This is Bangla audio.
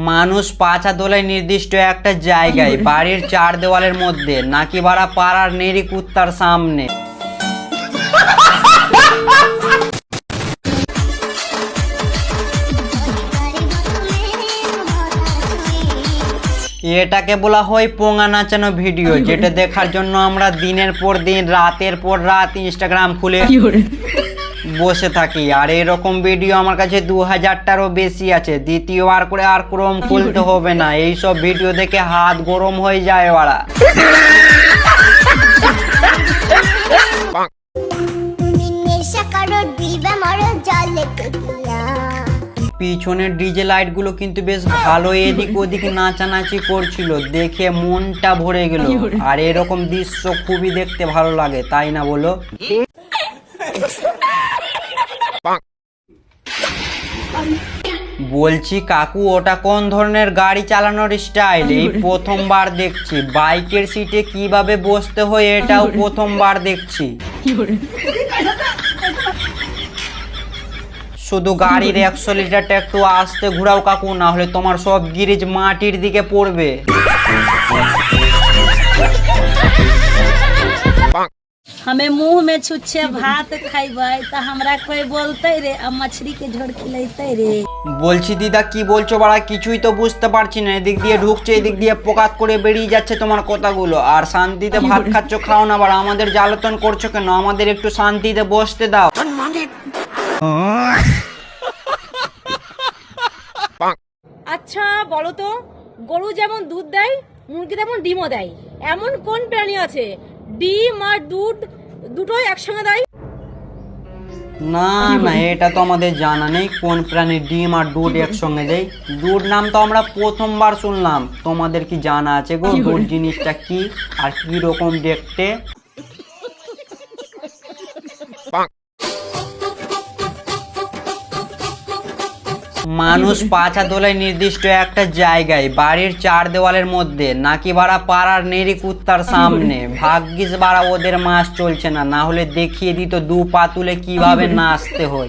মানুষ পাছা দোলায় নির্দিষ্ট একটা জায়গায় বাড়ির চার দেওয়ালের মধ্যে নাকি ভাড়া পাড়ার নেরি কুত্তার সামনে? এটাকে বলা হয় পোঙা নাচানো ভিডিও যেটা দেখার জন্য আমরা দিনের পর দিন রাতের পর রাত ইনস্টাগ্রাম খুলে বসে থাকি। আর এরকম ভিডিও আমার কাছে দু হাজারটারও বেশি আছে। দ্বিতীয়বার করে আর ক্রোম খুলতে হবে না। এই সব ভিডিও দেখে হাত গরম হয়ে যায় ওরা। পিছনের ডিজে লাইটগুলো কিন্তু বেশ ভালো এদিক ওদিক নাচানাচি করছিল। দেখে মনটা ভরে গেল। আর এরকম দৃশ্য খুবই দেখতে ভালো লাগে, তাই না বলো? বলছি, কাকু, ওটা কোন ধরনের গাড়ি চালানোর স্টাইল? এই প্রথমবার দেখছি। বাইকের সিটে কীভাবে বসতে হয় এটাও প্রথমবার দেখছি। শুধু গাড়ির একশো লিটারটা একটু আস্তে ঘুরাও কাকু, না হলে তোমার সব গিরিজ মাটির দিকে পড়বে। हमें मुंह में छुच्छे भात खाइबै त हमरा कोई बोलते रे अब मछली के झोर खिलैते रे বলছি দিদা কি বলছো বাড়া কিছুই তো বুঝতে পারছি না এদিক দিয়ে ঢুকছে এদিক দিয়ে পোকাত করে বেরিয়ে যাচ্ছে তোমার কথাগুলো আর শান্তিতে ভাত খাচ্ছ খাও না বাড়া আমাদের জ্বালাতন করছো কেন আমাদের একটু শান্তিতে বসতে দাও আচ্ছা বলো তো গরু যেমন দুধ দেয় মুরগি তেমন ডিমও দেয় এমন কোন প্রাণী আছে ডিম আর দুধ দুটোই একসঙ্গে দেয়। না না এটা তো আমাদের জানা নেই কোন প্রাণীর ডিম আর দুধ একসঙ্গে দেয়। দুধ নাম তো আমরা প্রথমবার শুনলাম তোমাদের কি জানা আছে গো? দুধ জিনিসটা কি আর কি রকম দেখতে? মানুষ পাছা দোলায় নির্দিষ্ট একটা জায়গায় বাড়ির চার দেওয়ালের মধ্যে নাকি বাড়া পাড়ার নেরি কুত্তার সামনে। ভাগ্যিস বাড়া ওদের মাস চলছে না না হলে দেখিয়ে দিত দু পাতুলে কীভাবে নাচতে হয়।